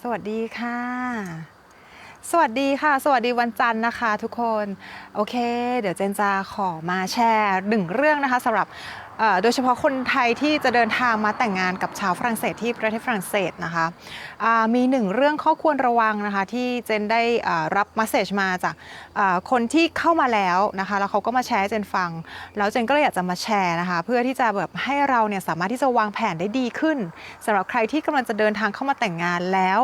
สวัสดีค่ะ สวัสดีค่ะ สวัสดีวันจันทร์นะคะทุกคน โอเค เดี๋ยวเจนจะขอมาแชร์หนึ่งเรื่องนะคะสำหรับ โดยเฉพาะคนไทยที่จะเดินทางมาแต่งงานกับชาวฝรั่งเศสที่ประเทศฝรั่งเศสนะคะมีหนึ่งเรื่องข้อควรระวังนะคะที่เจนได้รับมาสเซจมาจากคนที่เข้ามาแล้วนะคะแล้วเขาก็มาแชร์เจนฟัง แล้วเจนก็เลยอยากจะมาแชร์นะคะเพื่อที่จะแบบให้เราเนี่ยสามารถที่จะวางแผนได้ดีขึ้นสำหรับใครที่กำลังจะเดินทางเข้ามาแต่งงานแล้ว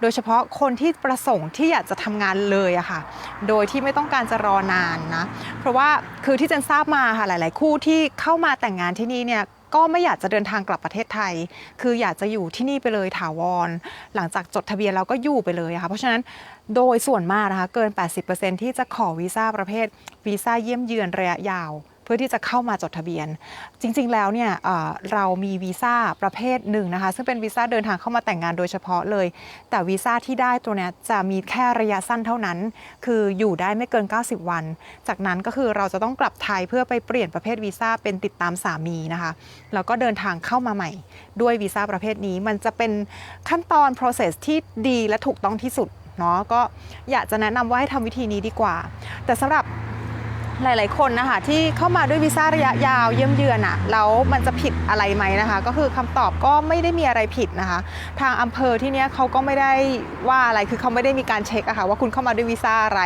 โดยเฉพาะคนที่ประสงค์ที่อยากจะทำงานเลยอะค่ะโดยที่ไม่ต้องการจะรอนานนะเพราะว่าคือที่เจนทราบมาค่ะหลาย ๆ คู่ที่เข้ามาแต่งงานที่นี่เนี่ยก็ไม่อยากจะเดินทางกลับประเทศไทย คืออยากจะอยู่ที่นี่ไปเลยถาวร หลังจากจดทะเบียนแล้วก็อยู่ไปเลยะค่ะ เพราะฉะนั้นโดยส่วนมากนะคะเกิน 80%ที่จะขอวีซ่าประเภทวีซ่าเยี่ยมเยือนระยะยาว เพื่อที่จะเข้ามาจดทะเบียน จริงๆแล้วเนี่ยเรามีวีซ่าประเภทหนึ่งนะคะ ซึ่งเป็นวีซ่าเดินทางเข้ามาแต่งงานโดยเฉพาะเลย แต่วีซ่าที่ได้ตัวเนี้ยจะมีแค่ระยะสั้นเท่านั้น คืออยู่ได้ไม่เกิน 90 วัน จากนั้นก็คือเราจะต้องกลับไทยเพื่อไปเปลี่ยนประเภทวีซ่าเป็นติดตามสามีนะคะ แล้วก็เดินทางเข้ามาใหม่ ด้วยวีซ่าประเภทนี้มันจะเป็นขั้นตอน process ที่ดีและถูกต้องที่สุดเนาะก็อยากจะแนะนำว่าให้ทำวิธีนี้ดีกว่า แต่สำหรับ หลาย ๆ คนนะคะที่เข้ามาด้วยวีซ่าระยะยาวเยี่ยมเยือนอะแล้วมันจะผิดอะไรไหมนะคะ ก็คือคำตอบก็ไม่ได้มีอะไรผิดนะคะ ทางอำเภอที่เนี้ยเขาก็ไม่ได้ว่าอะไรคือเขาไม่ได้มีการเช็คอะค่ะว่าคุณเข้ามาด้วยวีซ่าอะไร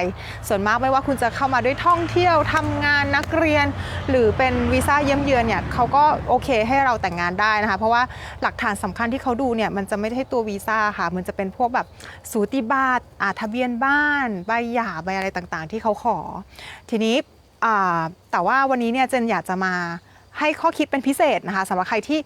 ส่วนมากไม่ว่าคุณจะเข้ามาด้วยท่องเที่ยวทำงานนักเรียน หรือเป็นวีซ่าเยี่ยมเยือนเนี่ยเขาก็โอเคให้เราแต่งงานได้นะคะ เพราะว่าหลักฐานสำคัญที่เขาดูเนี่ยมันจะไม่ใช่ตัววีซ่าค่ะ มันจะเป็นพวกแบบสูติบัตรอาทะเบียนบ้าน ใบหย่าใบอะไรต่างๆ ที่เขาขอ ทีนี้ แต่ว่าวันนี้เนี่ยเจนอยากจะมาให้ข้อคิดเป็นพิเศษนะคะสำหรับใครที่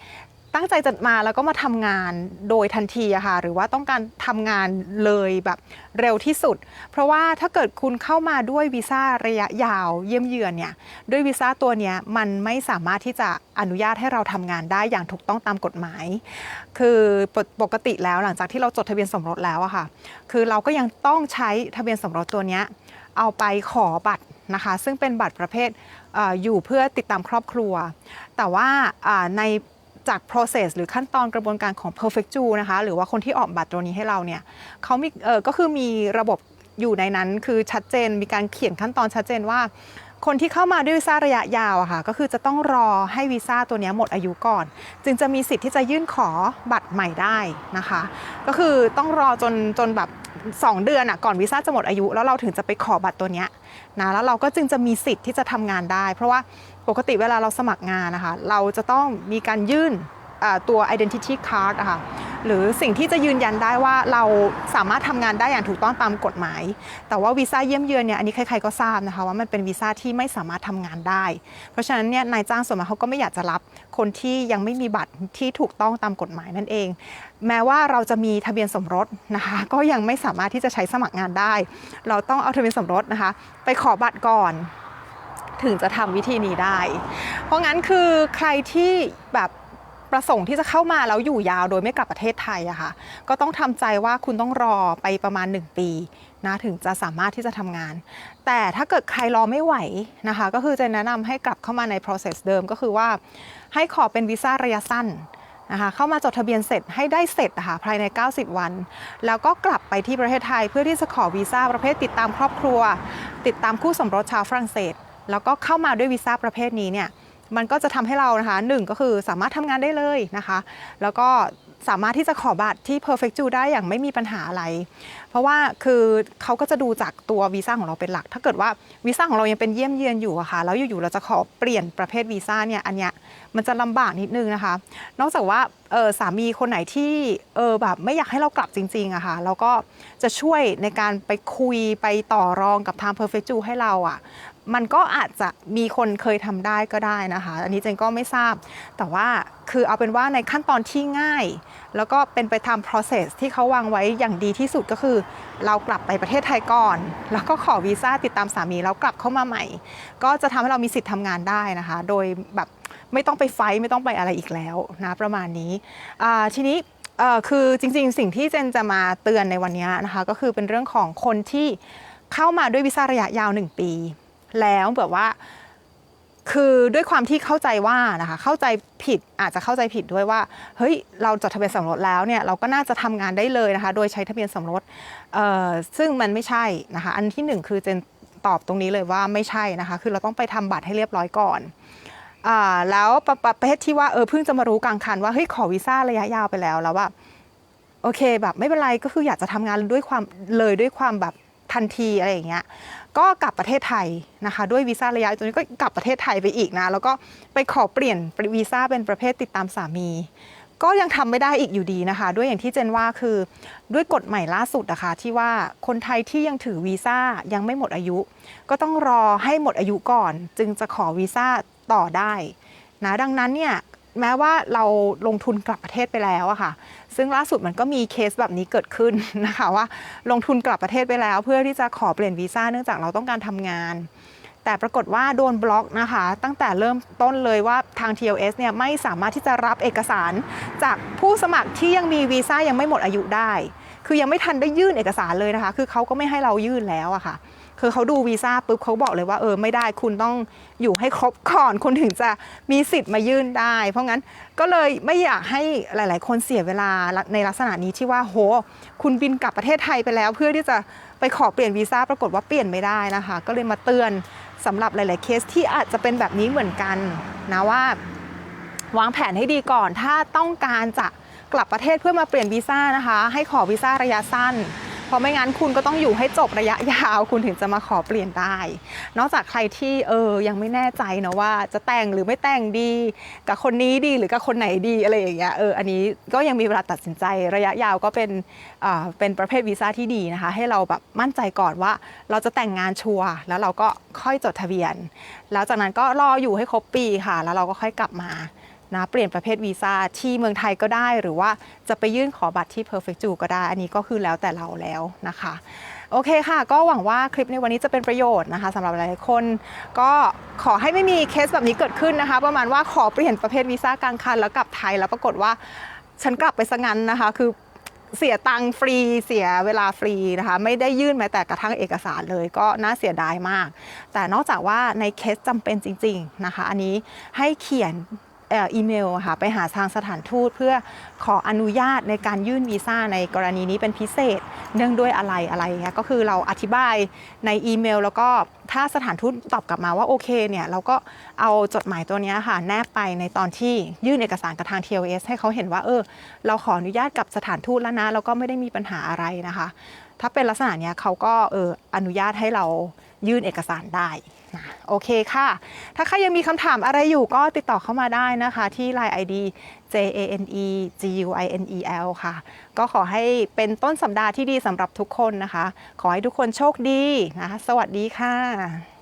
ตั้งใจจะมาแล้วก็มาทำงานโดยทันทีอะค่ะหรือว่าต้องการทำงานเลยแบบเร็วที่สุด เพราะว่าถ้าเกิดคุณเข้ามาด้วยวีซ่าระยะยาวเยี่ยมเยือนเนี่ยด้วยวีซ่าตัวเนี้ยมันไม่สามารถที่จะอนุญาตให้เราทำงานได้อย่างถูกต้องตามกฎหมาย คือปกปกติแล้วหลังจากที่เราจดทะเบียนสมรสแล้วอะค่ะคือเราก็ยังต้องใช้ทะเบียนสมรสตัวเนี้ยเอาไปขอบัตร นะคะ ซึ่งเป็นบัตรประเภทออยู่เพื่อติดตามครอบครัว แต่ว่าในจาก process หรือขั้นตอนกระบวนการของ perfect j u นะคะ หรือว่าคนที่ออกบัตรตัวนี้ให้เราเนี่ยเขามีเออก็คือมีระบบอยู่ในนั้นคือชัดเจนมีการเขียนขั้นตอนชัดเจนว่า คนที่เข้ามาด้วยวีซ่าระยะยาวอะค่ะก็คือจะต้องรอให้วีซ่าตัวนี้หมดอายุก่อน จึงจะมีสิทธิ์ที่จะยื่นขอบัตรใหม่ได้นะคะ ก็คือต้องรอจนจนแบบ 2 เดือนอะก่อนวีซ่าจะหมดอายุ แล้วเราถึงจะไปขอบัตรตัวเนี้ยนะแล้วเราก็จึงจะมีสิทธิ์ที่จะทำงานได้ เพราะว่าปกติเวลาเราสมัครงานนะคะ เราจะต้องมีการยื่น ตัว identity card อะค่ะหรือสิ่งที่จะยืนยันได้ว่าเราสามารถทำงานได้อย่างถูกต้องตามกฎหมาย แต่ว่าวีซ่าเยี่ยมเยือนเนี่ยอันนี้ใครๆก็ทราบนะคะว่ามันเป็นวีซ่าที่ไม่สามารถทำงานได้ เพราะฉะนั้นเนี่ยนายจ้างส่วนมากเขาก็ไม่อยากจะรับคนที่ยังไม่มีบัตรที่ถูกต้องตามกฎหมายนั่นเอง แม้ว่าเราจะมีทะเบียนสมรสนะคะก็ยังไม่สามารถที่จะใช้สมัครงานได้ เราต้องเอาทะเบียนสมรสนะคะไปขอบัตรก่อนถึงจะทำวิธีนี้ได้ เพราะงั้นคือใครที่แบบ ประสงค์ที่จะเข้ามาแล้วอยู่ยาวโดยไม่กลับประเทศไทยอะค่ะก็ต้องทำใจว่าคุณต้องรอไปประมาณ 1 ปีนะถึงจะสามารถที่จะทำงาน แต่ถ้าเกิดใครรอไม่ไหวนะคะ ก็คือจะแนะนำให้กลับเข้ามาใน process เดิมก็คือว่า ให้ขอเป็นวีซ่าระยะสั้นนะคะเข้ามาจดทะเบียนเสร็จให้ได้เสร็จนะคะภายใน 90 วัน แล้วก็กลับไปที่ประเทศไทย เพื่อที่จะขอวีซ่าประเภทติดตามครอบครัว ติดตามคู่สมรสชาวฝรั่งเศส แล้วก็เข้ามาด้วยวีซ่าประเภทนี้เนี่ย มันก็จะทำให้เรานะคะหนึ่งก็คือสามารถทำงานได้เลยนะคะ แล้วก็ สามารถที่จะขอบัตรที่ perfect j u ได้อย่างไม่มีปัญหาอะไร เพราะว่าคือเขาก็จะดูจากตัววีซ่าของเราเป็นหลัก ถ้าเกิดว่าวีซ่าของเรายังเป็นเยี่ยมเยือนอยู่อะค่ะแล้วอยู่ๆเราจะขอเปลี่ยนประเภทวีซ่าเนี่ยอันเนี้ยมันจะลำบากนิดนึงนะคะ นอกจากว่าเออสามีคนไหนที่เออแบบไม่อยากให้เรากลับจริงๆอะค่ะแล้วก็จะช่วยในการไปคุยไปต่อรองกับทาง perfect j u ให้เราอะมันก็อาจจะมีคนเคยทำได้ก็ได้นะคะ อันนี้เจนก็ไม่ทราบแต่ว่า คือเอาเป็นว่าในขั้นตอนที่ง่าย แล้วก็เป็นไปตาม process ที่เขาวางไว้อย่างดีที่สุดก็คือ เรากลับไปประเทศไทยก่อน แล้วก็ขอวีซ่าติดตามสามีแล้วกลับเข้ามาใหม่ ก็จะทำให้เรามีสิทธิ์ทำงานได้นะคะ โดยแบบไม่ต้องไปไฟไม่ต้องไปอะไรอีกแล้วนะประมาณนี้ทีนี้คือจริงๆ สิ่งที่เจนจะมาเตือนในวันนี้นะคะก็คือเป็นเรื่องของคนที่เข้ามาด้วยวีซ่าระยะยาว 1 ปี แล้วแบบว่า คือด้วยความที่เข้าใจว่านะคะเข้าใจผิดอาจจะเข้าใจผิดด้วยว่าเฮ้ยเราจดทะเบียนสมรสแล้วเนี่ยเราก็น่าจะทำงานได้เลยนะคะโดยใช้ทะเบียนสมรสซึ่งมันไม่ใช่นะคะอันที่หนึ่งคือเจนตอบตรงนี้เลยว่าไม่ใช่นะคะคือเราต้องไปทำบัตรให้เรียบร้อยก่อนอแล้วประประประเภทที่ว่าเออเพิ่งจะมารู้กลางคันว่าเฮ้ยขอวีซ่าระยะยาวไปแล้วแล้วว่าโอเคแบบไม่เป็นไรก็คืออยากจะทำงานด้วยความเลยด้วยความแบบทันทีอะไรอย่างเงี้ย ก็กลับประเทศไทยนะคะ ด้วยวีซ่าระยะตัวนี้ก็กลับประเทศไทยไปอีกนะ แล้วก็ไปขอเปลี่ยนวีซ่าเป็นประเภทติดตามสามี ก็ยังทำไม่ได้อีกอยู่ดีนะคะ ด้วยอย่างที่เจนว่าคือด้วยกฎใหม่ล่าสุดนะคะที่ว่าคนไทยที่ยังถือวีซ่ายังไม่หมดอายุ ก็ต้องรอให้หมดอายุก่อน จึงจะขอวีซ่าต่อได้นะดังนั้นเนี่ย แม้ว่าเราลงทุนกลับประเทศไปแล้วอะค่ะ ซึ่งล่าสุดมันก็มีเคสแบบนี้เกิดขึ้นนะคะว่าลงทุนกลับประเทศไปแล้ว เพื่อที่จะขอเปลี่ยนวีซ่าเนื่องจากเราต้องการทำงาน แต่ปรากฏว่าโดนบล็อกนะคะ ตั้งแต่เริ่มต้นเลยว่าทาง TLS เนี่ยไม่สามารถที่จะรับเอกสาร จากผู้สมัครที่ยังมีวีซ่ายังไม่หมดอายุได้ คือยังไม่ทันได้ยื่นเอกสารเลยนะคะ คือเขาก็ไม่ให้เรายื่นแล้วอะค่ะคือเขาดูวีซ่าปุ๊บเขาบอกเลยว่าเออไม่ได้คุณต้องอยู่ให้ครบก่อนคุณถึงจะมีสิทธิ์มายื่นได้ เพราะงั้นก็เลยไม่อยากให้หลาย ๆ คนเสียเวลาในลักษณะนี้ที่ว่าโห คุณบินกลับประเทศไทยไปแล้ว เพื่อที่จะไปขอเปลี่ยนวีซ่าปรากฏว่าเปลี่ยนไม่ได้นะคะ ก็เลยมาเตือนสำหรับหลาย ๆ เคสที่อาจจะเป็นแบบนี้เหมือนกันนะว่าวางแผนให้ดีก่อนถ้าต้องการจะกลับประเทศเพื่อมาเปลี่ยนวีซ่านะคะ ให้ขอวีซ่าระยะสั้น เพราะไม่งั้นคุณก็ต้องอยู่ให้จบระยะยาว คุณถึงจะมาขอเปลี่ยนได้ นอกจากใครที่เออยังไม่แน่ใจนะว่าจะแต่งหรือไม่แต่งดี กับคนนี้ดีหรือกับคนไหนดีอะไรอย่างเงี้ยเอออันนี้ก็ยังมีเวลาตัดสินใจระยะยาวก็เป็นอ่าเป็นประเภทวีซ่าที่ดีนะคะ ให้เราแบบมั่นใจก่อนว่าเราจะแต่งงานชัวร์แล้วเราก็ค่อยจดทะเบียน แล้วจากนั้นก็รออยู่ให้ครบปีค่ะ แล้วเราก็ค่อยกลับมา นะเปลี่ยนประเภทวีซ่าที่เมืองไทยก็ได้ หรือว่าจะไปยื่นขอบัตรที่ Perfect Ju ก็ได้ อันนี้ก็คือแล้วแต่เราแล้วนะคะโอเคค่ะ ก็หวังว่าคลิปในวันนี้จะเป็นประโยชน์นะคะสำหรับหลายๆคน ก็ขอให้ไม่มีเคสแบบนี้เกิดขึ้นนะคะ ประมาณว่าขอเปลี่ยนประเภทวีซ่ากลางคันแล้วกลับไทยแล้วปรากฏว่าฉันกลับไปซะงั้นนะคะ คือเสียตังฟรีเสียเวลาฟรีนะคะ ไม่ได้ยื่นแม้แต่กระทั่งเอกสารเลยก็น่าเสียดายมาก แต่นอกจากว่าในเคสจำเป็นจริง ๆนะคะ อันนี้ให้เขียน อีเมลค่ะไปหาทางสถานทูตเพื่อขออนุญาตในการยื่นวีซ่าในกรณีนี้เป็นพิเศษ เนื่องด้วยอะไรอะไรเงี้ยก็คือเราอธิบายในอีเมล แล้วก็ถ้าสถานทูตตอบกลับมาว่าโอเคเนี่ยเราก็เอาจดหมายตัวนี้ค่ะแนบไปในตอนที่ยื่นเอกสารกับทาง TLS ให้เขาเห็นว่าเออเราขออนุญาตกับสถานทูตแล้วนะแล้วก็ไม่ได้มีปัญหาอะไรนะคะ ถ้าเป็นลักษณะเนี้ยเขาก็เอออนุญาตให้เรา ยื่นเอกสารได้นะโอเคค่ะ ถ้าใครยังมีคำถามอะไรอยู่ก็ติดต่อเข้ามาได้นะคะ ที่ Line ID J A N E G U I N E L ค่ะ ก็ขอให้เป็นต้นสัปดาห์ที่ดีสำหรับทุกคนนะคะ ขอให้ทุกคนโชคดีนะคะสวัสดีค่ะ